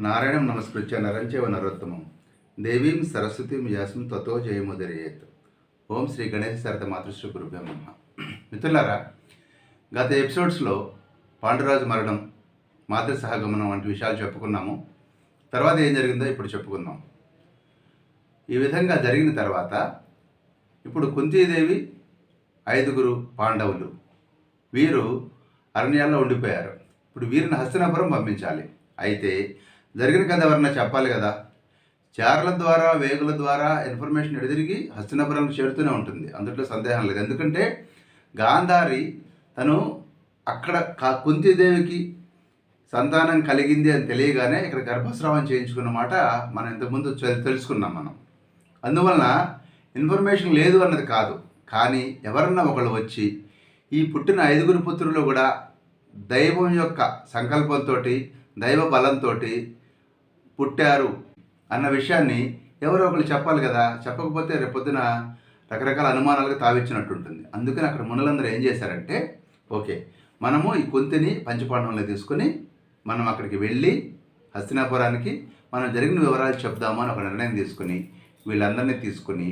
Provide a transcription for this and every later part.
నారాయణం నమస్కృత్య నరంచేవ నరోత్తమం. దేవీం సరస్వతీం యాసం తతో జయముదరేయత్ ఓం శ్రీ గణేశ శారద మాతృశ్రీ గురుభ్యం నమ. మిత్రులారా గత ఎపిసోడ్స్లో పాండురాజు మరణం మాతృ సహగమనం వంటి విషయాలు చెప్పుకున్నాము. తర్వాత ఏం జరిగిందో ఇప్పుడు చెప్పుకుందాం. ఈ విధంగా జరిగిన తర్వాత ఇప్పుడు కుంతీదేవి ఐదుగురు పాండవులు. వీరు అరణ్యాల్లో ఉండిపోయారు. ఇప్పుడు వీరిని హస్తినాపురం పంపించాలి. అయితే జరిగిన కథ ఎవరన్నా చెప్పాలి కదా? చారల ద్వారా వేగుల ద్వారా ఇన్ఫర్మేషన్ ఎడిదిరిగి హస్తినాపురానికి చేరుతూనే ఉంటుంది. అందులో సందేహం లేదు. ఎందుకంటే గాంధారి తను అక్కడ కా కుంతీదేవికి సంతానం కలిగింది అని తెలియగానే ఇక్కడ గర్భస్రావం చేయించుకున్న మాట మనం ఇంతకుముందు తెలుసుకున్నాం మనం. అందువలన ఇన్ఫర్మేషన్ లేదు అన్నది కాదు. కానీ ఎవరన్నా ఒకళ్ళు వచ్చి ఈ పుట్టిన ఐదుగురు పుత్రులు కూడా దైవం యొక్క సంకల్పంతో దైవ బలంతో పుట్టారు అన్న విషయాన్ని ఎవరో ఒకరు చెప్పాలి కదా. చెప్పకపోతే రేపొద్దున రకరకాల అనుమానాలకు తావిచ్చినట్టు ఉంటుంది అందుకని అక్కడ మునులందరూ ఏం చేశారంటే ఓకే మనము ఈ కొంతిని పంచపాండవంలో తీసుకొని మనం అక్కడికి వెళ్ళి హస్తినాపురానికి మనం జరిగిన వివరాలు చెప్దాము అని ఒక నిర్ణయం తీసుకుని వీళ్ళందరినీ తీసుకుని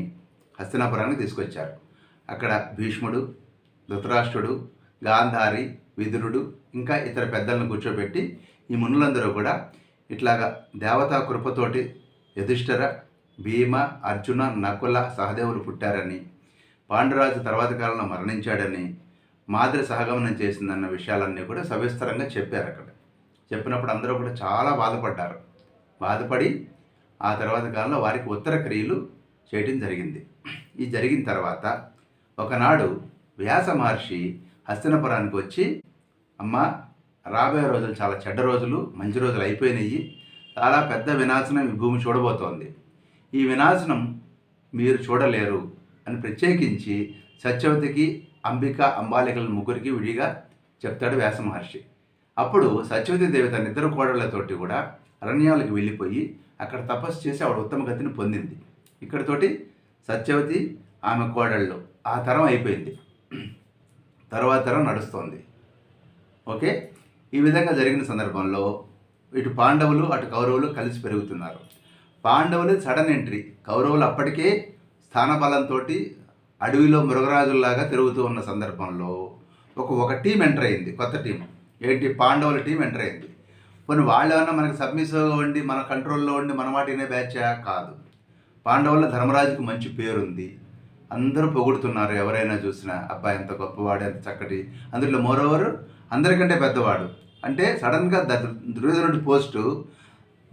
హస్తినాపురానికి తీసుకొచ్చారు. అక్కడ భీష్ముడు ధృతరాష్ట్రుడు గాంధారి విదురుడు ఇంకా ఇతర పెద్దలను కూర్చోబెట్టి ఈ మునులందరూ కూడా ఇట్లాగా దేవతా కృపతోటి యధిష్ఠర భీమ అర్జున నకుల సహదేవులు పుట్టారని పాండురాజు తర్వాత కాలంలో మరణించాడని మాదిరి సహగమనం చేసిందన్న విషయాలన్నీ కూడా సవిస్తరంగా చెప్పారు అక్కడ. చెప్పినప్పుడు అందరూ కూడా చాలా బాధపడ్డారు. బాధపడి ఆ తర్వాత కాలంలో వారికి ఉత్తర క్రియలు చేయడం జరిగింది. ఈ జరిగిన తర్వాత ఒకనాడు వ్యాస మహర్షి హస్తినపురానికి వచ్చి అమ్మ రాబోయే రోజులు చాలా చెడ్డ రోజులు మంచి రోజులు అయిపోయినాయి. చాలా పెద్ద వినాశనం ఈ భూమి చూడబోతోంది. ఈ వినాశనం మీరు చూడలేరు అని ప్రత్యేకించి సత్యవతికి అంబిక అంబాలికల ముగ్గురికి విడిగా చెప్తాడు వ్యాస మహర్షి అప్పుడు సత్యవతి దేవి తన ఇద్దరు కోడళ్ళతోటి కూడా అరణ్యాలకు వెళ్ళిపోయి అక్కడ తపస్సు చేసి ఆవిడ ఉత్తమ గతిని పొందింది. ఇక్కడతోటి సత్యవతి ఆమె కోడళ్ళు ఆ తరం అయిపోయింది. తర్వాత తరం నడుస్తోంది. ఓకే? ఈ విధంగా జరిగిన సందర్భంలో ఇటు పాండవులు అటు కౌరవులు కలిసి పెరుగుతున్నారు. పాండవులు సడన్ ఎంట్రీ. కౌరవులు అప్పటికే స్థానబలంతో అడవిలో మృగరాజుల్లాగా తిరుగుతూ ఉన్న సందర్భంలో ఒక ఒక టీం ఎంటర్ అయింది. కొత్త టీం. ఏంటి? పాండవుల టీం ఎంటర్ అయింది. కొన్ని వాళ్ళు ఏమన్నా మనకి సబ్మిసివ్గా ఉండి మన కంట్రోల్లో ఉండి మన మాట బ్యాచా? కాదు. పాండవుల ధర్మరాజుకు మంచి పేరుంది. అందరూ పొగుడుతున్నారు. ఎవరైనా చూసినా అబ్బాయి ఎంత గొప్పవాడు ఎంత చక్కటి. అందులో మోరోవర్ అందరికంటే పెద్దవాడు. అంటే సడన్గా దుర్యోధనుడి పోస్టు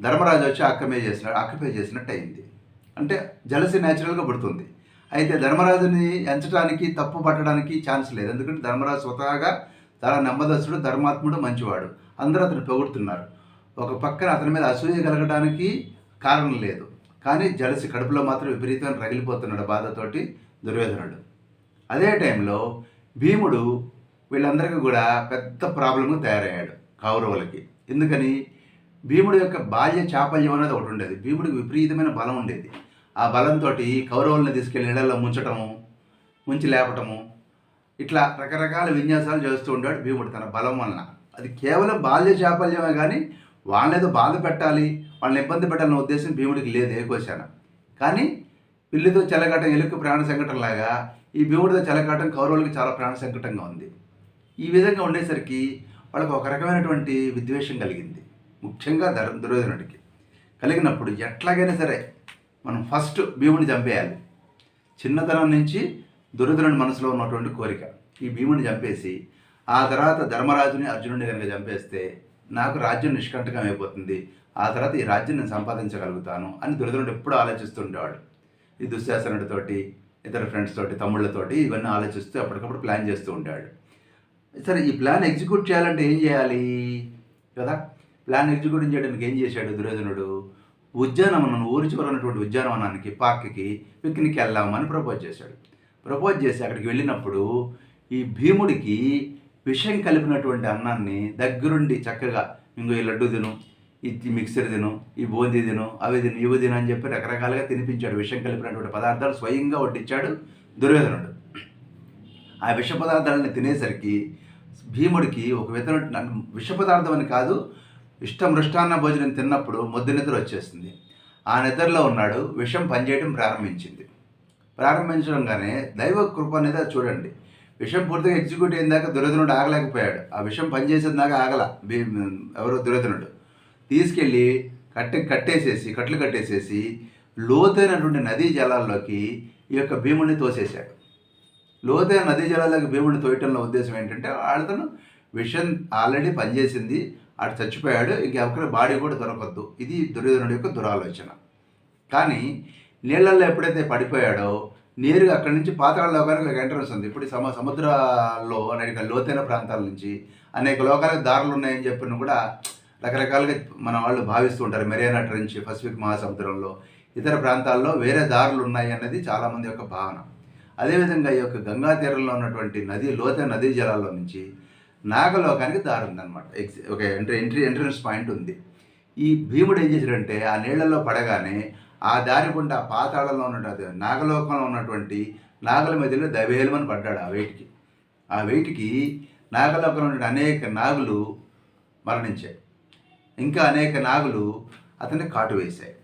ధర్మరాజు వచ్చి అక్కమే చేసినాడు అక్కపే చేసినట్టు అయింది. అంటే జలసి న్యాచురల్గా పుడుతుంది. అయితే ధర్మరాజుని ఎంచడానికి తప్పు పట్టడానికి ఛాన్స్ లేదు. ఎందుకంటే ధర్మరాజు స్వతహాగా చాలా నెమ్మదస్తుడు ధర్మాత్ముడు మంచివాడు. అందరూ అతను పొగుడుతున్నారు. ఒక పక్కన అతని మీద అసూయ కలగడానికి కారణం లేదు. కానీ జలసి కడుపులో మాత్రం విపరీతంగా రగిలిపోతున్నాడు బాధతోటి దుర్యోధనుడు. అదే టైంలో భీముడు వీళ్ళందరికీ కూడా పెద్ద ప్రాబ్లమ్ తయారయ్యాడు కౌరవులకి. ఎందుకని? భీముడు యొక్క బాల్య చాపల్యం అనేది ఒకటి ఉండేది. భీముడికి విపరీతమైన బలం ఉండేది. ఆ బలంతో కౌరవుల్ని తీసుకెళ్ళి నీళ్ళల్లో ముంచటము ముంచి లేపటము ఇట్లా రకరకాల విన్యాసాలు చేస్తూ ఉంటాడు భీముడు తన బలం వలన. అది కేవలం బాల్య చాపల్యమే కానీ వాళ్ళేదో బాధ పెట్టాలి వాళ్ళని ఇబ్బంది పెట్టాలన్న ఉద్దేశం భీముడికి లేదు ఏకోశాన కానీ పిల్లితో చెలగాటం ఎలుక ప్రాణ సంకటం లాగా ఈ భీముడితో చెలగాటం కౌరవులకి చాలా ప్రాణ సంకటంగా ఉంది. ఈ విధంగా ఉండేసరికి వాళ్ళకు ఒక రకమైనటువంటి విద్వేషం కలిగింది. ముఖ్యంగా ధర దుర్యోధనుడికి. కలిగినప్పుడు ఎట్లాగైనా సరే మనం ఫస్ట్ భీముని చంపేయాలి. చిన్నతనం నుంచి దుర్యోధనుడి మనసులో ఉన్నటువంటి కోరిక. ఈ భీముని చంపేసి ఆ తర్వాత ధర్మరాజుని అర్జునుడిని కనుక చంపేస్తే నాకు రాజ్యం నిష్కంటకం అయిపోతుంది. ఆ తర్వాత ఈ రాజ్యం నేను సంపాదించగలుగుతాను అని దుర్యోధనుడు ఎప్పుడూ ఆలోచిస్తుండేవాడు. ఈ దుశ్శాసనుడితోటి ఇతర ఫ్రెండ్స్ తోటి తమ్ముళ్ళతోటి ఇవన్నీ ఆలోచిస్తూ అప్పటికప్పుడు ప్లాన్ చేస్తూ ఉంటాడు సరే ఈ ప్లాన్ ఎగ్జిక్యూట్ చేయాలంటే ఏం చేయాలి? కదా? ప్లాన్ ఎగ్జిక్యూట్ చేయడానికి ఏం చేశాడు దుర్యోధనుడు? ఉద్యానవనం ఊరి చివర ఉన్నటువంటి ఉద్యానవనానికి పార్క్కి పిక్నిక్ వెళ్దామని ప్రపోజ్ చేశాడు. ప్రపోజ్ చేసి అక్కడికి వెళ్ళినప్పుడు ఈ భీముడికి విషం కలిపినటువంటి అన్నాన్ని దగ్గరుండి చక్కగా ఇంకో ఈ లడ్డు తిను ఈ మిక్సర్ తిను ఈ బూందీ తిను అవి తిను ఇవి తిను అని చెప్పి రకరకాలుగా తినిపించాడు. విషం కలిపినటువంటి పదార్థాలు స్వయంగా వడ్డించాడు దుర్యోధనుడు. ఆ విష పదార్థాలని తినేసరికి భీముడికి ఒక విధమైన విష పదార్థం అని కాదు ఇష్టం మృష్టాన్న భోజనం తిన్నప్పుడు మొద్దు నిద్ర వచ్చేస్తుంది ఆ నిద్రలో ఉన్నాడు విషం పనిచేయడం ప్రారంభించింది. ప్రారంభించడంగానే దైవ కృప అనేది చూడండి. విషం పూర్తిగా ఎగ్జిక్యూట్ అయిన దురదనుడు ఆగలేకపోయాడు. ఆ విషం పనిచేసిన దాకా ఆగల భీ ఎవరో దురదనుడు. తీసుకెళ్ళి కట్టె కట్టేసేసి కట్లు కట్టేసేసి లోతైనటువంటి నదీ జలాల్లోకి ఈ యొక్క భీముడిని తోసేశాడు. లోతైన నదీ జలాలకు భీముడిని తోయటంలో ఉద్దేశం ఏంటంటే అతను విషయం ఆల్రెడీ పనిచేసింది. ఆడు చచ్చిపోయాడు. ఇంకెక్కడ బాడీ కూడా దొరకద్దు. ఇది దుర్యోధనుడి యొక్క దురాలోచన. కానీ నీళ్ళల్లో ఎప్పుడైతే పడిపోయాడో నేరుగా అక్కడి నుంచి పాతాళ లోకానికి ఎంట్రన్స్ ఉంది ఇప్పుడు సమ సముద్రాల్లో అనేక లోతైన ప్రాంతాల నుంచి అనేక లోకాలకు దారులు ఉన్నాయని చెప్పిన కూడా రకరకాలుగా మన వాళ్ళు భావిస్తూ ఉంటారు. మెరీనా ట్రెంచ్ పసిఫిక్ మహాసముద్రంలో ఇతర ప్రాంతాల్లో వేరే దారులు ఉన్నాయి అన్నది చాలామంది యొక్క భావన. అదేవిధంగా ఈ యొక్క గంగా తీరంలో ఉన్నటువంటి నది లోతైన నదీ జలాల్లో నుంచి నాగలోకానికి దారి ఉందన్నమాట ఎక్స్ ఒక ఎంట్రీ ఎంట్రీ ఎంట్రన్స్ పాయింట్ ఉంది. ఈ భీముడు ఏం చేశాడంటే ఆ నీళ్ళలో పడగానే ఆ దారి గుండా పాతాళంలో ఉన్నటువంటి నాగలోకంలో ఉన్నటువంటి నాగల మధ్యలో దవేలమని పడ్డాడు ఆ వెయిట్కి ఆ వెయిట్కి నాగలోకంలో ఉన్న అనేక నాగులు మరణించాయి. ఇంకా అనేక నాగులు అతన్ని కాటు వేశాయి.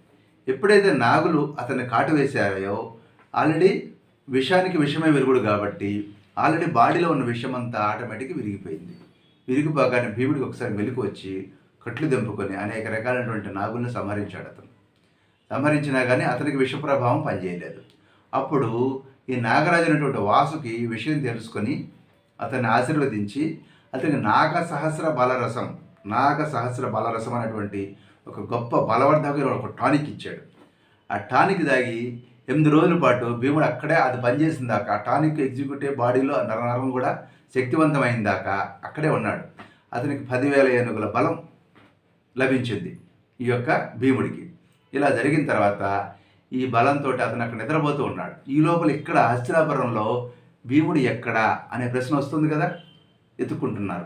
ఎప్పుడైతే నాగులు అతన్ని కాటు వేశాయో ఆల్రెడీ విషానికి విషమే విరుగుడు కాబట్టి ఆల్రెడీ బాడీలో ఉన్న విషయం అంతా ఆటోమేటిక్గా విరిగిపోయింది. విరిగిపోగానే భీముడికి ఒకసారి వెలుకు వచ్చి కట్లు దెంపుకొని అనేక రకాలైనటువంటి నాగుల్ని సంహరించాడు అతను. సంహరించినా కానీ అతనికి విష ప్రభావం పనిచేయలేదు. అప్పుడు ఈ నాగరాజు అనేటువంటి వాసుకి ఈ విషయం తెలుసుకొని అతన్ని ఆశీర్వదించి అతనికి నాగ సహస్ర బలరసం నాగ సహస్ర బలరసం అనేటువంటి ఒక గొప్ప బలవర్ధకమైన ఒక టానిక్ ఇచ్చాడు. ఆ టానిక్ దాగి ఎనిమిది రోజుల పాటు భీముడు అక్కడే అది పనిచేసిన దాకా టానిక్ ఎగ్జిక్యూటివ్ బాడీలో నరనరం కూడా శక్తివంతమైన దాకా అక్కడే ఉన్నాడు. అతనికి పదివేల ఏనుగుల బలం లభించింది ఈ యొక్క భీముడికి. ఇలా జరిగిన తర్వాత ఈ బలంతో అతను అక్కడ నిద్రపోతూ ఉన్నాడు. ఈ లోపల ఇక్కడ హస్తినాపురంలో భీముడు ఎక్కడా అనే ప్రశ్న వస్తుంది కదా? ఎత్తుక్కుంటున్నారు.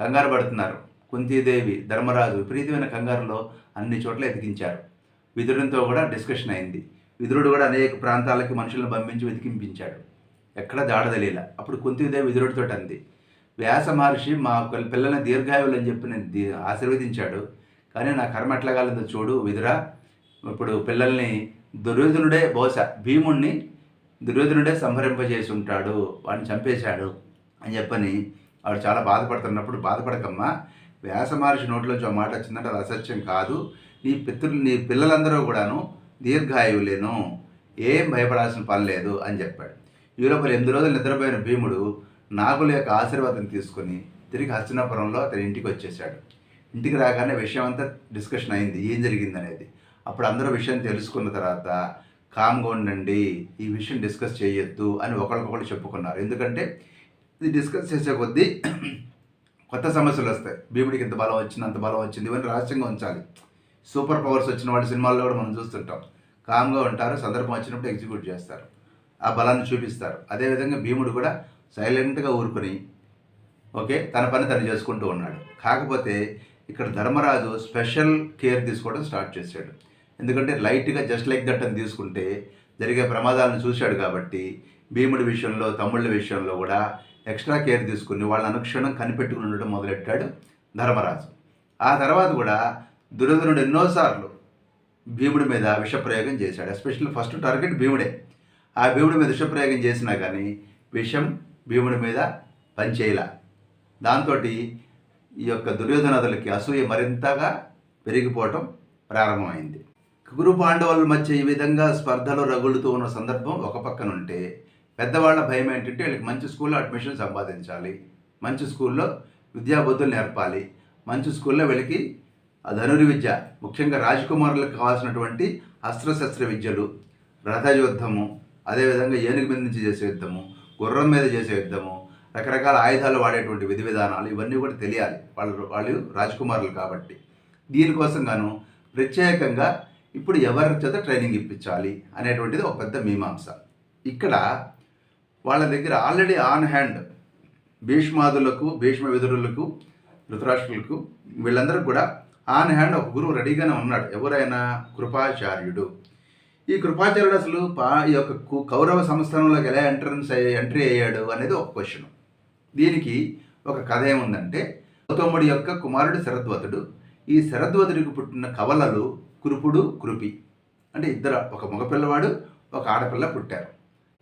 కంగారు పడుతున్నారు. కుంతీదేవి ధర్మరాజు విపరీతమైన కంగారులో అన్ని చోట్ల ఎదిగించారు విదురునితో కూడా డిస్కషన్ అయింది. విదురుడు కూడా అనేక ప్రాంతాలకి మనుషులను పంపించి వెతికింపించాడు. ఎక్కడ జాడదలీల అప్పుడు కుంతిదే విదురుడితో అంది. వ్యాస మహర్షి మా పిల్లల్ని దీర్ఘాయువులు అని చెప్పి నేను ఆశీర్వదించాడు. కానీ నా కర్మ ఎట్లా కాలేదో చూడు విదురా. ఇప్పుడు పిల్లల్ని దుర్యోధనుడే బహుశా భీముణ్ణి దుర్యోధనుడే సంహరింపజేసి ఉంటాడు వాడిని చంపేశాడు అని చెప్పని వాడు చాలా బాధపడుతున్నప్పుడు బాధపడకమ్మా. వ్యాస మహర్షి నోట్లోంచి ఒక మాట వచ్చిందంటే అది అసత్యం కాదు. నీ పితృ నీ పిల్లలందరూ కూడాను దీర్ఘాయువులేను ఏం భయపడాల్సిన పని లేదు అని చెప్పాడు. ఈ లోపల ఎనిమిది రోజులు నిద్రపోయిన భీముడు నాగుల యొక్క ఆశీర్వాదం తీసుకొని తిరిగి హస్తినాపురంలో అతని ఇంటికి వచ్చేసాడు ఇంటికి రాగానే విషయం అంతా డిస్కషన్ అయింది. ఏం జరిగింది అనేది. అప్పుడు అందరూ విషయం తెలుసుకున్న తర్వాత కామ్గా ఉండండి ఈ విషయం డిస్కస్ చేయొద్దు అని ఒకరికొకరు చెప్పుకున్నారు. ఎందుకంటే ఇది డిస్కస్ చేసే కొద్దీ కొత్త సమస్యలు వస్తాయి. భీముడికి ఇంత బలం వచ్చింది అంత బలం వచ్చింది ఇవన్నీ రహస్యంగా ఉంచాలి. సూపర్ పవర్స్ వచ్చిన వాళ్ళ సినిమాల్లో కూడా మనం చూస్తుంటాం. కామ్గా ఉంటారు సందర్భం వచ్చినప్పుడు ఎగ్జిక్యూట్ చేస్తారు. ఆ బలాన్ని చూపిస్తారు. అదేవిధంగా భీముడు కూడా సైలెంట్గా ఊరుకొని ఓకే తన పని తను చేసుకుంటూ ఉన్నాడు. కాకపోతే ఇక్కడ ధర్మరాజు స్పెషల్ కేర్ తీసుకోవడం స్టార్ట్ చేశాడు. ఎందుకంటే లైట్గా జస్ట్ లైక్ దట్ అని తీసుకుంటే జరిగే ప్రమాదాలను చూశాడు కాబట్టి భీముడి విషయంలో తమ్ముళ్ళ విషయంలో కూడా ఎక్స్ట్రా కేర్ తీసుకుని వాళ్ళ అనుక్షణం కనిపెట్టుకుని ఉండడం మొదలెట్టాడు ధర్మరాజు. ఆ తర్వాత కూడా దుర్యోధనుడు ఎన్నోసార్లు భీముడి మీద విషప్రయోగం చేశాడు. ఎస్పెషల్లీ ఫస్ట్ టార్గెట్ భీముడే. ఆ భీముడి మీద విషప్రయోగం చేసినా కానీ విషం భీముడి మీద పనిచేయలా. దాంతో ఈ యొక్క దుర్యోధనదులకి అసూయ మరింతగా పెరిగిపోవటం ప్రారంభమైంది. కురు పాండవుల మధ్య ఈ విధంగా స్పర్ధలు రగులుతూ ఉన్న సందర్భం ఒక పక్కన ఉంటే పెద్దవాళ్ళ భయం ఏంటంటే వీళ్ళకి మంచి స్కూల్లో అడ్మిషన్ సంపాదించాలి. మంచి స్కూల్లో విద్యాబుద్ధులు నేర్పాలి. మంచి స్కూల్లో వీళ్ళకి ఆ ధనుర్ విద్య ముఖ్యంగా రాజకుమారులకు కావాల్సినటువంటి అస్త్రశస్త్ర విద్యలు రథయుద్ధము అదేవిధంగా ఏనుగు మీద నుంచి చేసే యుద్ధము గుర్రం మీద చేసే యుద్ధము రకరకాల ఆయుధాలు వాడేటువంటి విధి విధానాలు ఇవన్నీ కూడా తెలియాలి వాళ్ళు వాళ్ళు రాజకుమారులు కాబట్టి. దీనికోసం గాను ప్రత్యేకంగా ఇప్పుడు ఎవరి చేత ట్రైనింగ్ ఇప్పించాలి అనేటువంటిది ఒక పెద్ద మీమాంస. ఇక్కడ వాళ్ళ దగ్గర ఆల్రెడీ ఆన్ హ్యాండ్ భీష్మాదులకు భీష్మ విధురులకు ధృతరాష్ట్రులకు వీళ్ళందరూ కూడా ఆన్ హ్యాండ్ ఒక గురువు రెడీగానే ఉన్నాడు. ఎవరైనా కృపాచార్యుడు. ఈ కృపాచార్యుడు అసలు పా ఈ యొక్క కౌరవ సంస్థానంలోకి ఎలా ఎంట్రన్స్ అయ్యి ఎంట్రీ అయ్యాడు అనేది ఒక క్వశ్చన్. దీనికి ఒక కథ ఏముందంటే గౌతముడి యొక్క కుమారుడు శరద్వతుడు ఈ శరద్వతుడికి పుట్టిన కవలలు కురుపుడు కురుపి. అంటే ఇద్దరు ఒక మగపిల్లవాడు ఒక ఆడపిల్ల పుట్టారు.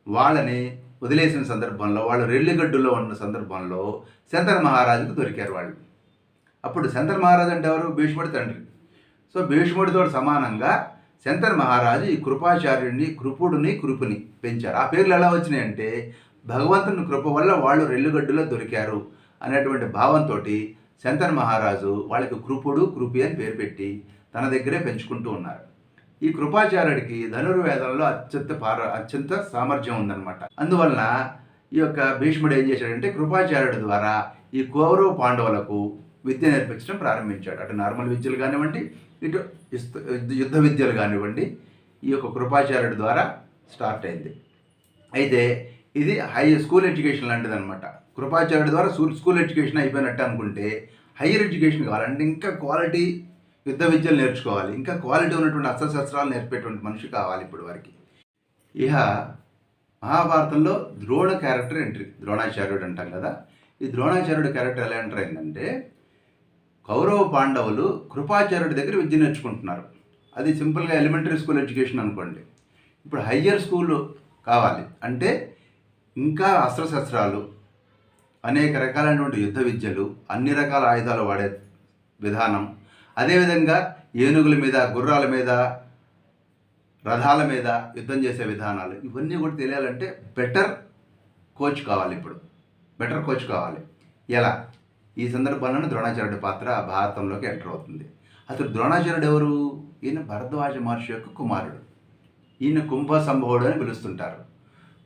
వాళ్ళని వదిలేసిన సందర్భంలో వాళ్ళు రెల్లిగడ్డులో ఉన్న సందర్భంలో శంతన మహారాజుకు దొరికారు వాళ్ళు. అప్పుడు శంతర్ మహారాజు అంటే ఎవరు? భీష్ముడి తండ్రి. సో భీష్ముడితో సమానంగా శంతన మహారాజు ఈ కృపాచార్యుడిని కృపుడిని కృపుని పెంచారు. ఆ పేర్లు ఎలా వచ్చినాయి అంటే భగవంతుని కృప వల్ల వాళ్ళు రెల్లుగడ్డులో దొరికారు అనేటువంటి భావంతో శంతర్ మహారాజు వాళ్ళకి కృపుడు కృపి అని పేరు పెట్టి తన దగ్గరే పెంచుకుంటూ ఉన్నారు. ఈ కృపాచార్యుడికి ధనుర్వేదంలో అత్యంత పార అత్యంత సామర్థ్యం ఉందన్నమాట. అందువలన ఈ యొక్క భీష్ముడు ఏం చేశాడంటే కృపాచార్యుడి ద్వారా ఈ కౌరవ పాండవులకు విద్య నేర్పించడం ప్రారంభించాడు. అటు నార్మల్ విద్యలు కానివ్వండి ఇటు యుద్ధ విద్యలు కానివ్వండి ఈ యొక్క కృపాచార్యుడి ద్వారా స్టార్ట్ అయింది. అయితే ఇది హై స్కూల్ ఎడ్యుకేషన్ లాంటిది అనమాట కృపాచార్యుడి ద్వారా స్కూల్ స్కూల్ ఎడ్యుకేషన్ అయిపోయినట్టు అనుకుంటే హయ్యర్ ఎడ్యుకేషన్ కావాలంటే ఇంకా క్వాలిటీ యుద్ధ విద్యలు నేర్చుకోవాలి. ఇంకా క్వాలిటీ ఉన్నటువంటి అస్త్రశస్త్రాలు నేర్పేటువంటి మనిషి కావాలి ఇప్పుడు వారికి. ఇహ మహాభారతంలో ద్రోణ క్యారెక్టర్ ఎంట్రీ ద్రోణాచార్యుడు అంటాం కదా. ఈ ద్రోణాచార్యుడు క్యారెక్టర్ ఎలా ఎంటర్ అయిందంటే కౌరవ పాండవులు కృపాచార్యుడి దగ్గర విద్య నేర్చుకుంటున్నారు. అది సింపుల్గా ఎలిమెంటరీ స్కూల్ ఎడ్యుకేషన్ అనుకోండి. ఇప్పుడు హయ్యర్ స్కూల్ కావాలి. అంటే ఇంకా అస్త్రశస్త్రాలు అనేక రకాలైనటువంటి యుద్ధ విద్యలు అన్ని రకాల ఆయుధాలు వాడే విధానం. అదేవిధంగా ఏనుగుల మీద గుర్రాల మీద రథాల మీద యుద్ధం చేసే విధానాలు. ఇవన్నీ కూడా తెలియాలంటే బెటర్ కోచ్ కావాలి ఇప్పుడు. బెటర్ కోచ్ కావాలి. ఎలా? ఈ సందర్భంలోనే ద్రోణాచార్యుడి పాత్ర భారతంలోకి ఎంటర్ అవుతుంది. అసలు ద్రోణాచార్యుడు ఎవరు? ఈయన భరద్వాజ మహర్షి యొక్క కుమారుడు. ఈయన కుంభ సంభవుడు అని పిలుస్తుంటారు.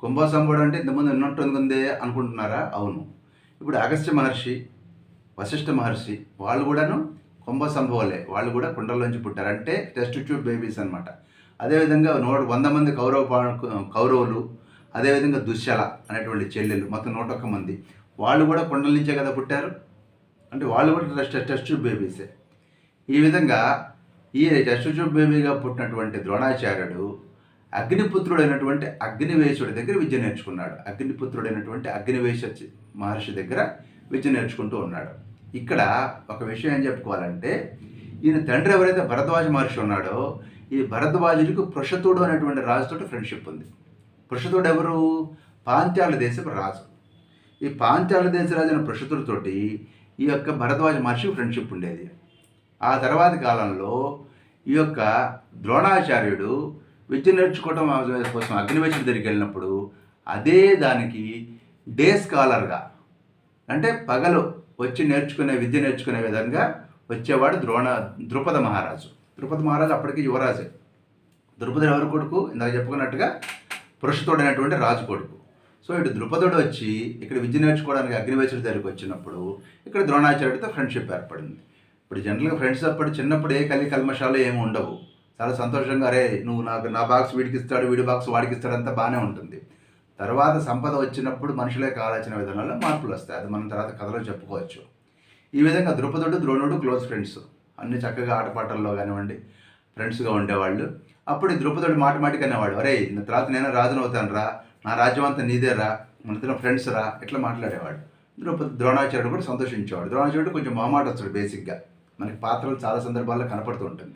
కుంభ సంభవుడు అంటే ఇంతకుముందు ఉన్నట్టుందే అనుకుంటున్నారా? అవును. ఇప్పుడు అగస్త్య మహర్షి వశిష్ఠ మహర్షి వాళ్ళు కూడాను కుంభ సంభవులే వాళ్ళు కూడా కుండల్లోంచి పుట్టారు. అంటే టెస్ట్ ట్యూబ్ బేబీస్ అనమాట అదేవిధంగా నూట వంద మంది కౌరవ కౌరవులు అదేవిధంగా దుశ్శల అనేటువంటి చెల్లెలు మొత్తం నూట ఒక్క మంది. వాళ్ళు కూడా కుండల నుంచే కదా పుట్టారు? అంటే వాళ్ళు కూడా టెస్ట్ టెస్ట్ ట్యూబ్ బేబీసే ఈ విధంగా ఈ టెస్ట్ ట్యూబ్ బేబీగా పుట్టినటువంటి ద్రోణాచార్యుడు అగ్నిపుత్రుడైనటువంటి అగ్నివేశుడి దగ్గర విద్య నేర్చుకున్నాడు. అగ్నిపుత్రుడైనటువంటి అగ్నివేశ మహర్షి దగ్గర విద్య నేర్చుకుంటూ ఉన్నాడు. ఇక్కడ ఒక విషయం ఏం చెప్పుకోవాలంటే ఈయన తండ్రి ఎవరైతే భరద్వాజ మహర్షి ఉన్నాడో ఈ భరద్వాజుడికి పృషతుడు అనేటువంటి రాజుతోటి ఫ్రెండ్షిప్ ఉంది. పృషతుడు ఎవరు? పాంచాల దేశపు రాజు. ఈ పాంచాల దేశ రాజైన పృషతుడితోటి ఈ యొక్క భరద్వాజ మహర్షి ఫ్రెండ్షిప్ ఉండేది. ఆ తర్వాతి కాలంలో ఈ యొక్క ద్రోణాచార్యుడు విద్య నేర్చుకోవడం కోసం అగ్నివేశం దగ్గరికి వెళ్ళినప్పుడు అదే దానికి డే స్కాలర్గా అంటే పగలు వచ్చి నేర్చుకునే విద్య నేర్చుకునే విధంగా వచ్చేవాడు ద్రోణ ద్రుపద మహారాజు. ద్రుపద మహారాజు అప్పటికి యువరాజే. ద్రుపద ఎవరి కొడుకు? ఇందాక చెప్పుకున్నట్టుగా పురుషుతోడైనటువంటి రాజు కొడుకు. సో ఇటు ద్రుపదుడు వచ్చి ఇక్కడ విద్య నేర్చుకోవడానికి అగ్నివేశుడి దగ్గరికి వచ్చినప్పుడు ఇక్కడ ద్రోణాచార్యుడితో ఫ్రెండ్షిప్ ఏర్పడింది. ఇప్పుడు జనరల్గా ఫ్రెండ్స్ అప్పుడు చిన్నప్పుడు ఏ కలి కల్మషాలు ఏమి ఉండవు. చాలా సంతోషంగా అరే నువ్వు నాకు నా బాక్స్ వీడికి ఇస్తాడు వీడి బాక్స్ వాడికి ఇస్తాడు అంతా బాగానే ఉంటుంది. తర్వాత సంపద వచ్చినప్పుడు మనుషులే కావాల్సిన విధానంలో మార్పులు వస్తాయి. అది మనం తర్వాత కథలో చెప్పుకోవచ్చు. ఈ విధంగా ద్రుపదుడు ద్రోణుడు క్లోజ్ ఫ్రెండ్స్ అన్ని చక్కగా ఆటపాటల్లో కానివ్వండి ఫ్రెండ్స్గా ఉండేవాళ్ళు. అప్పుడు ద్రుపదుడు మాట మాటికి అనేవాడు అరే తర్వాత నేను రాజునవుతాను రా నా రాజ్యం అంతా నీదేరా మన ఇద్దరం ఫ్రెండ్స్ రా ఇట్లా మాట్లాడేవాడు. ద్రౌపది ద్రోణాచార్యుడు కూడా సంతోషించేవాడు. ద్రోణాచార్యుడు కొంచెం మొహమాట వస్తాడు బేసిక్గా. మనకి పాత్రలు చాలా సందర్భాల్లో కనపడుతూ ఉంటుంది.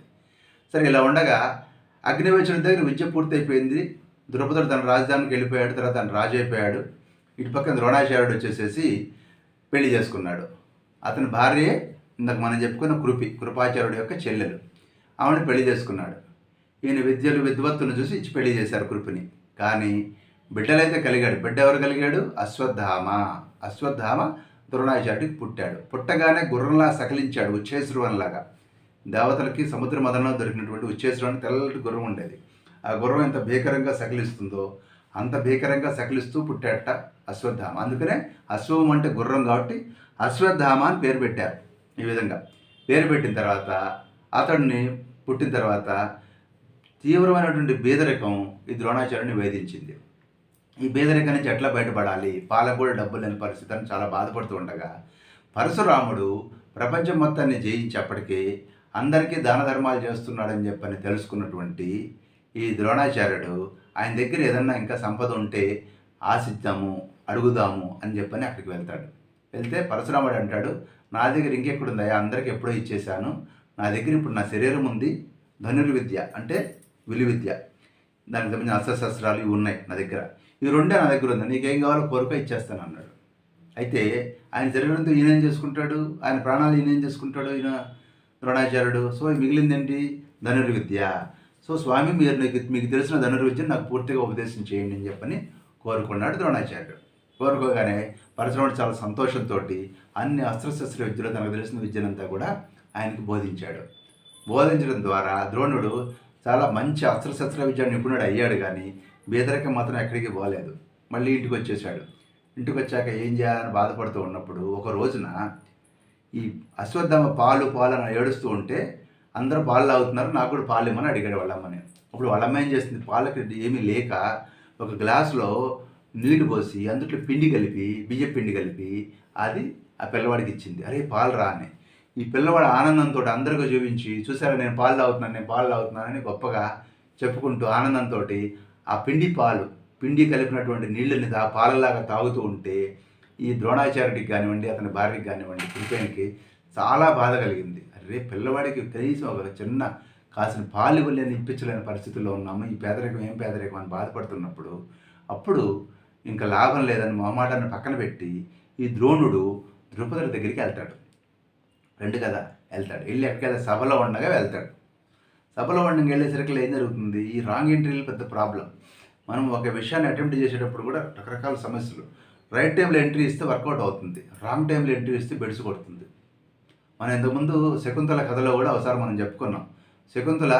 సరే ఇలా ఉండగా అగ్నివేశుడి దగ్గర విద్య పూర్తయిపోయింది. ద్రౌపదుడు తన రాజధానికి వెళ్ళిపోయాడు తర్వాత తను రాజు అయిపోయాడు. ఇటు పక్కన ద్రోణాచార్యుడు వచ్చేసేసి పెళ్ళి చేసుకున్నాడు. అతని భార్యే ఇందాక మనం చెప్పుకున్న కృపి కృపాచార్యుడు యొక్క చెల్లెలు. ఆమెను పెళ్ళి చేసుకున్నాడు. ఈయన విద్యలు విద్వత్తును చూసి ఇచ్చి పెళ్ళి చేశారు కృపిని. కానీ బిడ్డలైతే కలిగాడు. బిడ్డ ఎవరు కలిగాడు? అశ్వత్థామ. అశ్వత్థామ ద్రోణాచార్యుడికి పుట్టాడు. పుట్టగానే గుర్రంలా సకలించాడు ఉచ్చేశ్వరువన్లాగా దేవతలకి సముద్ర మదనంలో దొరికినటువంటి ఉచ్చేశ్వరం తెల్లటి గుర్రం ఉండేది. ఆ గుర్రం ఎంత భీకరంగా సకిలిస్తుందో అంత భీకరంగా సకిలిస్తూ పుట్టాడట అశ్వత్థామ. అందుకనే అశ్వం అంటే గుర్రం కాబట్టి అశ్వత్థామ అని పేరు పెట్టారు ఈ విధంగా. పేరు పెట్టిన తర్వాత అతడిని పుట్టిన తర్వాత తీవ్రమైనటువంటి బీదరికం ఈ ద్రోణాచార్యుని వేధించింది. ఈ పేదరికం నుంచి ఎట్లా బయటపడాలి? పాలకు కూడా డబ్బులు లేని పరిస్థితి అని చాలా బాధపడుతూ ఉండగా పరశురాముడు ప్రపంచం మొత్తాన్ని జయించేప్పటికీ అందరికీ దాన ధర్మాలు చేస్తున్నాడని చెప్పని తెలుసుకున్నటువంటి ఈ ద్రోణాచార్యుడు ఆయన దగ్గర ఏదన్నా ఇంకా సంపద ఉంటే ఆశిద్దాము అడుగుదాము అని చెప్పని అక్కడికి వెళ్తాడు. వెళ్తే పరశురాముడు అంటాడు నా దగ్గర ఇంకెక్కడుందా అందరికి ఎప్పుడో ఇచ్చేశాను. నా దగ్గర ఇప్పుడు నా శరీరం ఉంది ధనుర్విద్య అంటే విలువిద్య. దానికి సంబంధించిన అస్త్రశస్త్రాలు ఇవి ఉన్నాయి నా దగ్గర. ఇది రెండే నా దగ్గర ఉంది. నీకేం కావాలో కోరిక ఇచ్చేస్తాను అన్నాడు. అయితే ఆయన శరీరంతో ఈయన ఏం చేసుకుంటాడు? ఆయన ప్రాణాలు ఈయన ఏం చేసుకుంటాడు? ఈయన ద్రోణాచార్యుడు. సో మిగిలిందేంటి? ధనుర్విద్య. సో స్వామి మీరు నీకు మీకు తెలిసిన ధనుర్విద్యను నాకు పూర్తిగా ఉపదేశం చేయండి అని చెప్పని కోరుకున్నాడు ద్రోణాచార్యుడు. కోరుకోగానే పరశురాముడు చాలా సంతోషంతో అన్ని అస్త్రశస్త్ర విద్యలో తనకు తెలిసిన విద్యనంతా కూడా ఆయనకు బోధించాడు. బోధించడం ద్వారా ద్రోణుడు చాలా మంచి అస్త్రశస్త్ర విద్య నిపుణుడు అయ్యాడు కానీ బేదరికం మాత్రం ఎక్కడికి పోలేదు. మళ్ళీ ఇంటికి వచ్చేసాడు ఇంటికి వచ్చాక ఏం చేయాలని బాధపడుతూ ఉన్నప్పుడు ఒక రోజున ఈ అశ్వత్థామ పాలు పాలు అని ఏడుస్తూ ఉంటే అందరూ పాలు తాగుతున్నారు నాకు కూడా పాలు ఇమ్మని అడిగాడు వాళ్ళమ్మని అప్పుడు వాళ్ళమ్మ ఏం చేస్తుంది పాలకి ఏమీ లేక ఒక గ్లాసులో నీళ్ళు పోసి అందుట్లో పిండి కలిపి బియ్య పిండి కలిపి అది ఆ పిల్లవాడికి ఇచ్చింది. అరే పాలు రా అని. ఈ పిల్లవాడు ఆనందంతో అందరికీ చూపించి చూసారా నేను పాలు తాగుతున్నాను నేను పాలు తాగుతున్నానని గొప్పగా చెప్పుకుంటూ ఆనందంతో ఆ పిండి పాలు పిండి కలిపినటువంటి నీళ్ళని తా పాలలాగా తాగుతూ ఉంటే ఈ ద్రోణాచార్యుడికి కానివ్వండి అతని భార్యకి కానివ్వండి కృపేణికి చాలా బాధ కలిగింది. అరే పిల్లవాడికి కనీసం ఒక చిన్న కాసిన పాలు ఇవ్వలేని ఇప్పించలేని పరిస్థితుల్లో ఉన్నాము. ఈ పేదరికం ఏం పేదరికం అని బాధపడుతున్నప్పుడు అప్పుడు ఇంకా లాభం లేదని మొహమాటాన్ని పక్కన పెట్టి ఈ ద్రోణుడు ద్రుపదుడి దగ్గరికి వెళ్తాడు. రెండు కదా వెళ్తాడు. వెళ్ళి ఎక్కడికైనా సభలో ఉండగా వెళ్తాడు. సభలో ఉండగా వెళ్ళేసరికి ఏం జరుగుతుంది? ఈ రాంగ్ ఎంట్రీలు పెద్ద ప్రాబ్లం. మనం ఒక విషయాన్ని అటెంప్ట్ చేసేటప్పుడు కూడా రకరకాల సమస్యలు. రైట్ టైంలో ఎంట్రీ ఇస్తే వర్కౌట్ అవుతుంది. రాంగ్ టైంలో ఎంట్రీ ఇస్తే బెడిసి కొడుతుంది. మనం ఇంతకుముందు శకుంతల కథలో కూడా ఒకసారి మనం చెప్పుకున్నాం. శకుంతల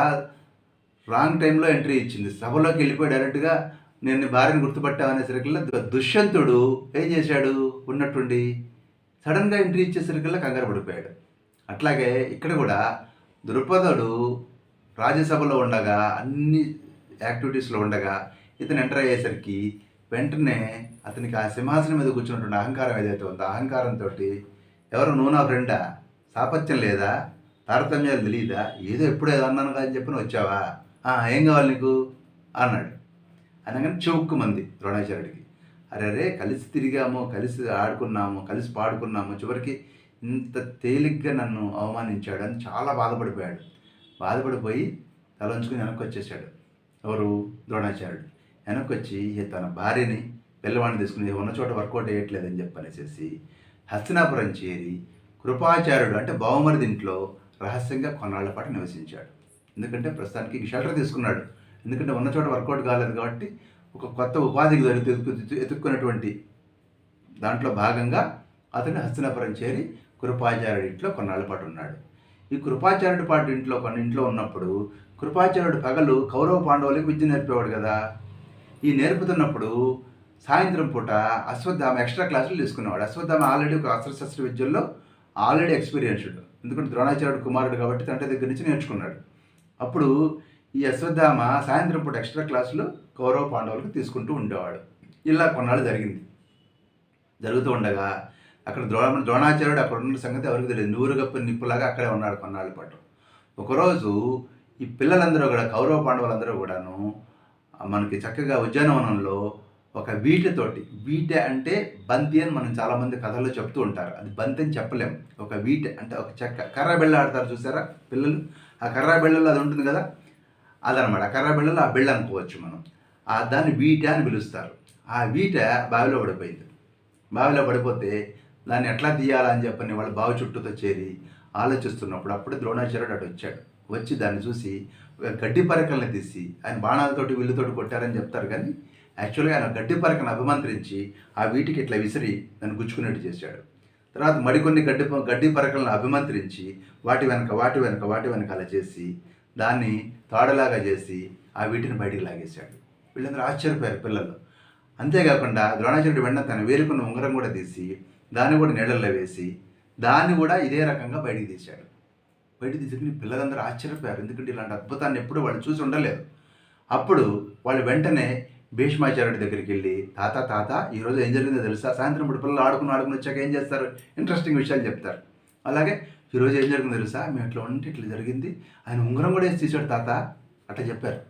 రాంగ్ టైంలో ఎంట్రీ ఇచ్చింది. సభలోకి వెళ్ళిపోయి డైరెక్ట్గా నేను భార్యను గుర్తుపట్టామనేసరికల్లా దుష్యంతుడు ఏం చేశాడు? ఉన్నట్టుండి సడన్గా ఎంట్రీ ఇచ్చేసరికల్లా కంగారు పడిపోయాడు. అట్లాగే ఇక్కడ కూడా ద్రుపదుడు రాజ్యసభలో ఉండగా అన్ని యాక్టివిటీస్లో ఉండగా ఇతను ఎంటర్ అయ్యేసరికి వెంటనే అతనికి ఆ సింహాసనం మీద కూర్చున్నటువంటి అహంకారం ఏదైతే ఉందో అహంకారంతో ఎవరు నువ్వు నా ఫ్రెండా? సాపత్యం లేదా? తారతమ్యాలు తెలియదా? ఏదో ఎప్పుడు ఏదో అన్నాను కదా చెప్పి వచ్చావా? "ఆ, ఏం కావాలి నీకు? అన్నాడు. అనగానే చౌక్కు మంది ద్రోణాచార్యుడికి. అరే అరే కలిసి తిరిగాము కలిసి ఆడుకున్నాము కలిసి పాడుకున్నాము. చివరికి ఇంత తేలిగ్గా నన్ను అవమానించాడు అని చాలా బాధపడిపోయాడు. బాధపడిపోయి తలంచుకుని వెనక్కి వచ్చేసాడు. ఎవరు? ద్రోణాచార్యుడు. వెనక్కి వచ్చి తన భార్యని పిల్లవాడిని తీసుకుని ఉన్న చోట వర్కౌట్ చేయట్లేదని చెప్పనేసేసి హస్తినాపురం చేరి కృపాచార్యుడు అంటే బావమరిది ఇంట్లో రహస్యంగా కొన్నాళ్ళ పాటు నివసించాడు. ఎందుకంటే ప్రస్తుతానికి షెల్టర్ తీసుకున్నాడు. ఎందుకంటే ఉన్న చోట వర్కౌట్ కాలేదు కాబట్టి ఒక కొత్త ఉపాధికి దొరికి ఎతుక్కు- ఎతుక్కున్నటువంటి దాంట్లో భాగంగా అతను హస్తినాపురం చేరి కృపాచార్యుడి ఇంట్లో కొన్నాళ్ళ పాటు ఉన్నాడు. ఈ కృపాచార్యుడి పాటు ఇంట్లో కొన్ని ఇంట్లో ఉన్నప్పుడు కృపాచార్యుడు పగలు కౌరవ పాండవులకు విద్య నేర్పేవాడు కదా. ఈ నేర్పుతున్నప్పుడు సాయంత్రం పూట అశ్వత్థామ ఎక్స్ట్రా క్లాసులు తీసుకునేవాడు. అశ్వత్థామ ఆల్రెడీ ఒక అస్త్రశస్త్ర విద్యల్లో ఆల్రెడీ ఎక్స్పీరియన్స్డ్. ఎందుకంటే ద్రోణాచార్యుడు కుమారుడు కాబట్టి తండ్రి దగ్గర నుంచి నేర్చుకున్నాడు. అప్పుడు ఈ అశ్వత్థామ సాయంత్రం పూట ఎక్స్ట్రా క్లాసులు కౌరవ పాండవులకు తీసుకుంటూ ఉండేవాడు. ఇలా కొన్నాళ్ళు జరిగింది. జరుగుతూ ఉండగా అక్కడ ద్రోణ ద్రోణాచార్యుడు అక్కడ ఉన్న సంగతి ఎవరికి తెలియదు. నూరు గప్ప నిప్పులాగా అక్కడే ఉన్నాడు కొన్నాళ్ళ పాటు. ఒకరోజు ఈ పిల్లలందరూ కూడా కౌరవ పాండవులందరూ కూడాను మనకి చక్కగా ఉద్యానవనంలో ఒక వీటతోటి వీటె అంటే బంతి అని మనం చాలామంది కథల్లో చెప్తూ ఉంటారు. అది బంతి అని చెప్పలేం. ఒక వీటె అంటే ఒక చెక్క కర్ర బిళ్ళ ఆడతారు చూసారా పిల్లలు? ఆ కర్ర బిళ్ళలో అది ఉంటుంది కదా? అదనమాట. ఆ కర్ర బిళ్ళలో ఆ బిళ్ళ అనుకోవచ్చు మనం. ఆ దాన్ని వీట అని పిలుస్తారు. ఆ వీట బావిలో పడిపోయింది. బావిలో పడిపోతే దాన్ని ఎట్లా తీయాలని చెప్పని వాళ్ళ బావి చుట్టూతో చేరి ఆలోచిస్తున్నప్పుడు అప్పుడు ద్రోణాచార్యుడు అటు వచ్చాడు. వచ్చి దాన్ని చూసి గడ్డి పరకల్ని తీసి ఆయన బాణాలతోటి విల్లుతోటి కొట్టారని చెప్తారు కానీ యాక్చువల్గా ఆయన గడ్డి పరకను అభిమంత్రించి ఆ వీటికి ఇట్లా విసిరి నన్ను గుచ్చుకునేట్టు చేశాడు. తర్వాత మరికొన్ని గడ్డి గడ్డి పరకలను అభిమంత్రించి వాటి వెనక వాటి వెనక వాటి వెనక అలా చేసి దాన్ని తాడలాగా చేసి ఆ వీటిని బయటికి లాగేశాడు. వీళ్ళందరూ ఆశ్చర్యపోయారు పిల్లలు. అంతేకాకుండా ద్రోణాచార్యుడు వెంట తన వేరుకున్న ఉంగరం కూడా తీసి దాన్ని కూడా నీళ్ళల్లో వేసి దాన్ని కూడా ఇదే రకంగా బయటికి తీశాడు. బయటికి తీసుకుని పిల్లలందరూ ఆశ్చర్యపోయారు. ఎందుకంటే ఇలాంటి అద్భుతాన్ని ఎప్పుడూ వాళ్ళు చూసి ఉండలేదు. అప్పుడు వాళ్ళు వెంటనే భీష్మాచార్యుడి దగ్గరికి వెళ్ళి తాత తాత ఈరోజు ఏం జరిగిందో తెలుసా? సాయంత్రం ఇప్పుడు పిల్లలు ఆడుకుని ఆడుకుని వచ్చాక ఏం చేస్తారు? ఇంట్రెస్టింగ్ విషయాలు చెప్తారు. అలాగే ఈరోజు ఏం జరిగిందో తెలుసా? మేము ఇట్లా ఉంటే ఇట్లా జరిగింది. ఆయన ఉంగరం కూడా వేసి తీశాడు తాత. అట్లా చెప్పారు.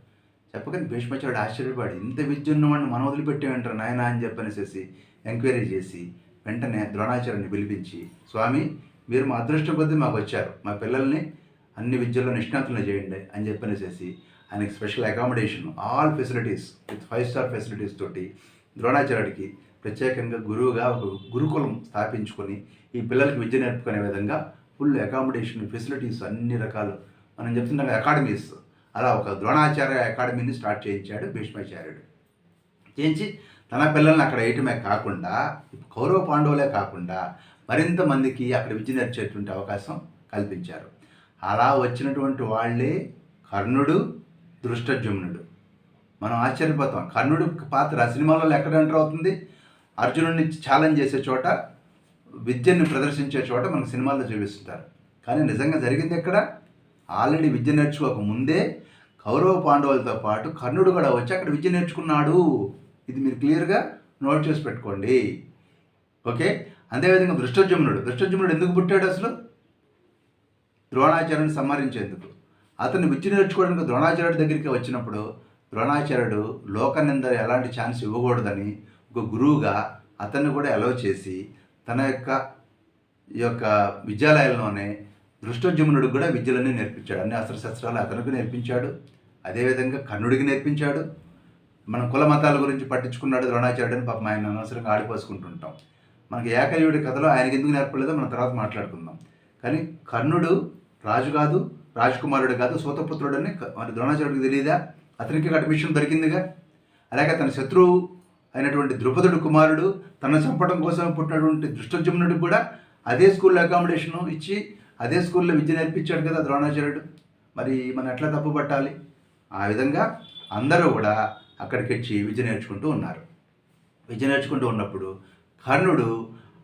చెప్పకని భీష్మాచార్యుడు ఆశ్చర్యపడి ఇంత విద్య ఉన్నవాడిని మనం వదిలిపెట్టేమంటారు నాయన అని చెప్పనేసేసి ఎంక్వైరీ చేసి వెంటనే ద్రోణాచార్యుని పిలిపించి స్వామి మీరు మా అదృష్టం కొద్దీ మాకు వచ్చారు. మా పిల్లల్ని అన్ని విద్యల్లో నిష్ణాతులను చేయండి అని చెప్పనేసేసి ఆయనకి special accommodation all facilities with five star facilities తోటి ద్రోణాచార్యుడికి ప్రత్యేకంగా గురువుగా ఒక గురుకులం స్థాపించుకొని ఈ పిల్లలకి విద్య నేర్పుకునే విధంగా ఫుల్ అకామిడేషన్ ఫెసిలిటీస్ అన్ని రకాలు మనం చెప్తున్నాం అకాడమీస్. అలా ఒక ద్రోణాచార్య అకాడమీని స్టార్ట్ చేయించాడు భీష్మాచార్యుడు. చేయించి తన పిల్లల్ని అక్కడ వేయటమే కాకుండా కౌరవ పాండవులే కాకుండా మరింత మందికి అక్కడ విద్య నేర్చేటువంటి అవకాశం కల్పించారు. అలా వచ్చినటువంటి వాళ్ళే కర్ణుడు దృష్టజుమ్నుడు మనం ఆశ్చర్యపోతాం. కర్ణుడు పాత్ర సినిమాలలో సినిమాలో ఎక్కడ ఎంటర్ అవుతుంది? అర్జునుడిని ఛాలెంజ్ చేసే చోట విద్యను ప్రదర్శించే చోట మనకు సినిమాల్లో చూపిస్తుంటారు. కానీ నిజంగా జరిగింది ఎక్కడ? ఆల్రెడీ విద్య నేర్చుకోక ముందే కౌరవ పాండవులతో పాటు కర్ణుడు కూడా వచ్చి అక్కడ విద్య నేర్చుకున్నాడు. ఇది మీరు క్లియర్గా నోట్ చేసి పెట్టుకోండి. ఓకే? అదేవిధంగా దృష్టోద్యమునుడు దృష్టోద్యమునుడు ఎందుకు పుట్టాడు అసలు? ద్రోణాచార్యుని సంహరించేందుకు. అతను విద్య నేర్చుకోవడానికి ద్రోణాచార్యుడి దగ్గరికి వచ్చినప్పుడు ద్రోణాచార్యుడు లోకనింద ఎలాంటి ఛాన్స్ ఇవ్వకూడదని ఒక గురువుగా అతన్ని కూడా అలౌ చేసి తన యొక్క ఈ యొక్క విద్యాలయంలోనే దృష్టోద్యమునుడు కూడా విద్యలన్నీ నేర్పించాడు. అన్ని అస్త్రశస్త్రాలు అతనికి నేర్పించాడు. అదేవిధంగా కర్ణుడికి నేర్పించాడు. మన కుల మతాల గురించి పట్టించుకున్నాడు ద్రోణాచార్యుడు అని పాపం ఆయన అనవసరంగా ఆడిపోసుకుంటుంటాం. మనకి ఏకయుడి కథలో ఆయనకి ఎందుకు నేర్పలేదో మనం తర్వాత మాట్లాడుకుందాం. కానీ కర్ణుడు రాజు కాదు రాజకుమారుడు కాదు సూతపుత్రుడు మరి ద్రోణాచార్యుడికి తెలియదా? అతనికి అడ్మిషన్ దొరికిందిగా? అలాగే తన శత్రువు అయినటువంటి ద్రుపదుడు కుమారుడు తన చంపడం కోసం పుట్టినటువంటి దృష్టజమునుడికి కూడా అదే స్కూల్లో అకామిడేషన్ ఇచ్చి అదే స్కూల్లో విద్య నేర్పించాడు కదా ద్రోణాచార్యుడు. మరి మనం ఎట్లా తప్పు పట్టాలి? ఆ విధంగా అందరూ కూడా అక్కడికి వచ్చి విద్య నేర్చుకుంటూ ఉన్నారు. విద్య నేర్చుకుంటూ ఉన్నప్పుడు కర్ణుడు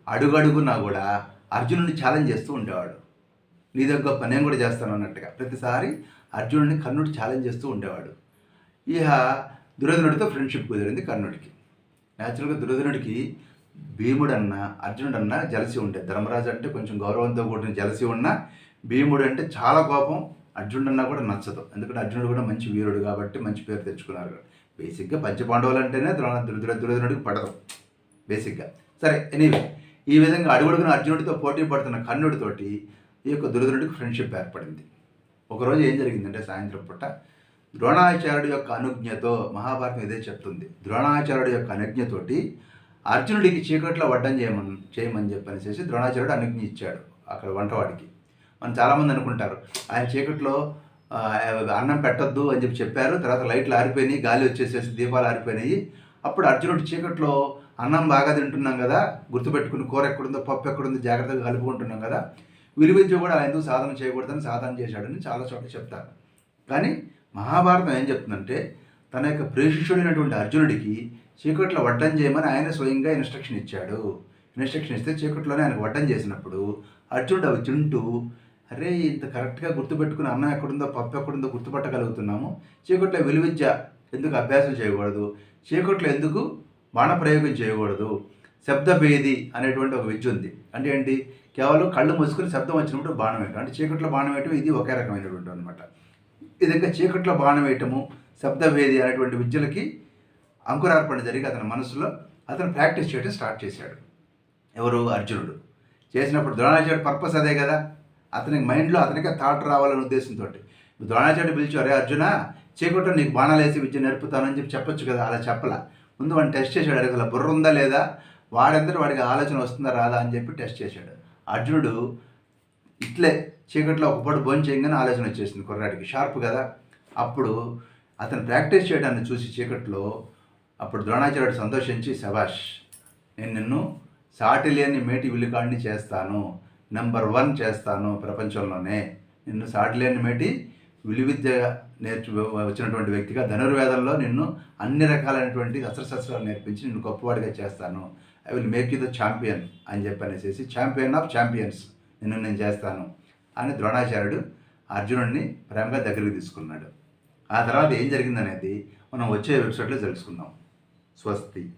అడుగడుగునా కూడా అర్జునుడిని ఛాలెంజ్ చేస్తూ ఉండేవాడు. నీ దగ్గర పని నేను కూడా చేస్తాను అన్నట్టుగా. ప్రతిసారి అర్జునుడిని కర్ణుడు ఛాలెంజ్ చేస్తూ ఉండేవాడు. ఇహ దుర్యోధనుడితో ఫ్రెండ్షిప్ కుదిరింది కర్ణుడికి. న్యాచురల్గా దుర్యోధనుడికి భీముడన్న అర్జునుడన్న జలసి ఉండే. ధర్మరాజు అంటే కొంచెం గౌరవంతో కూడిన జలసి ఉన్న భీముడు అంటే చాలా కోపం అర్జునుడన్నా కూడా నచ్చదు. ఎందుకంటే అర్జునుడు కూడా మంచి వీరుడు కాబట్టి మంచి పేరు తెచ్చుకున్నారు. బేసిక్గా పంచపాండవులు అంటేనే ద్రోణ దుర్ధ దుర్యోధనుడికి పడదు. బేసిక్గా సరే ఎనీవే ఈ విధంగా అడుగుడుగున అర్జునుడితో పోటీ పడుతున్న కర్ణుడితోటి ఈ యొక్క దురదనుడికి ఫ్రెండ్షిప్ ఏర్పడింది. ఒకరోజు ఏం జరిగిందంటే సాయంత్రం పూట ద్రోణాచార్యుడి యొక్క అనుజ్ఞతో మహాభారతం ఇదే చెప్తుంది. ద్రోణాచార్యుడి యొక్క అనుజ్ఞతోటి అర్జునుడికి చీకట్లో వడ్డం చేయమని చేయమని చెప్పనేసి ద్రోణాచార్యుడు అనుజ్ఞ ఇచ్చాడు అక్కడ వంటవాడికి. మనం చాలామంది అనుకుంటారు ఆయన చీకట్లో అన్నం పెట్టొద్దు అని చెప్పి చెప్పారు తర్వాత లైట్లు ఆరిపోయినాయి గాలి వచ్చేసేసి దీపాలు ఆరిపోయినాయి. అప్పుడు అర్జునుడు చీకట్లో అన్నం బాగా తింటున్నాం కదా గుర్తుపెట్టుకుని కూర ఎక్కడుందో పప్పు ఎక్కడుందో జాగ్రత్తగా కలుపుకుంటున్నాం కదా విలువిద్య కూడా ఆయన ఎందుకు సాధన చేయకూడదని సాధన చేశాడని చాలా చోట్ల చెప్తారు. కానీ మహాభారతం ఏం చెప్తుందంటే తన యొక్క ప్రేషిష్యుడైనటువంటి అర్జునుడికి చీకట్లో వడ్డం చేయమని ఆయన స్వయంగా ఇన్స్ట్రక్షన్ ఇచ్చాడు. ఇన్స్ట్రక్షన్ ఇస్తే చీకట్లోనే ఆయనకు వడ్డం చేసినప్పుడు అర్జునుడు అవి తింటూ అరే ఇంత కరెక్ట్గా గుర్తుపెట్టుకుని అన్నం ఎక్కడుందో పప్పు ఎక్కడుందో గుర్తుపట్టగలుగుతున్నాము. చీకట్లో విలువిద్య ఎందుకు అభ్యాసం చేయకూడదు? చీకట్లో ఎందుకు బాణప్రయోగం చేయకూడదు. శబ్దభేది అనేటువంటి ఒక విద్య ఉంది. అంటే ఏంటి? కేవలం కళ్ళు మూసుకుని శబ్దం వచ్చినప్పుడు బాణం వేయటం. అంటే చీకట్లో బాణం వేయటం ఇది ఒకే రకమైనటువంటి అనమాట ఇదిగా ఇంకా చీకట్లో బాణం వేయటము శబ్దభేది అనేటువంటి విద్యలకి అంకురార్పణ జరిగి అతని మనసులో అతను ప్రాక్టీస్ చేయడం స్టార్ట్ చేశాడు. ఎవరు? అర్జునుడు. చేసినప్పుడు ద్రోణాచార్య పర్పస్ అదే కదా. అతనికి మైండ్లో అతనికే థాట్ రావాలనే ఉద్దేశంతో ద్రోణాచార్య పిలిచి అరే అర్జున చీకట్లో నీకు బాణాలు వేసి విద్య నేర్పుతానని చెప్పి చెప్పొచ్చు కదా. అలా చెప్పలా. ముందు వాడిని టెస్ట్ చేశాడు అడగల బుర్ర ఉందా లేదా? వాడందరూ వాడికి ఆలోచన వస్తుందా రాదా? అని చెప్పి టెస్ట్ చేశాడు. అర్జునుడు ఇట్లే చీకట్లో ఒక పూట భోజనం చేయగానే ఆలోచన వచ్చేసింది కుర్రాడికి. షార్ప్ కదా. అప్పుడు అతను ప్రాక్టీస్ చేయడాన్ని చూసి చీకట్లో అప్పుడు ద్రోణాచార్యుడు సంతోషించి శభాష్ నేను నిన్ను సాటి లేని మేటి విలుకాడిని చేస్తాను. నెంబర్ వన్ చేస్తాను ప్రపంచంలోనే. నిన్ను సాటి లేని మేటి విలువిద్య నేర్చు వచ్చినటువంటి వ్యక్తిగా ధనుర్వేదంలో నిన్ను అన్ని రకాలైనటువంటి అస్త్రశస్త్రాలు నేర్పించి నిన్ను గొప్పవాడిగా చేస్తాను. I will make you the champion అని చెప్పనేసి ఛాంపియన్ ఆఫ్ ఛాంపియన్స్ నిన్ను నేను చేస్తాను అని ద్రోణాచార్యుడు అర్జునుడిని ప్రేమగా దగ్గరికి తీసుకున్నాడు. ఆ తర్వాత ఏం జరిగిందనేది మనం వచ్చే వెబ్సైట్లో తెలుసుకుందాం. స్వస్తి.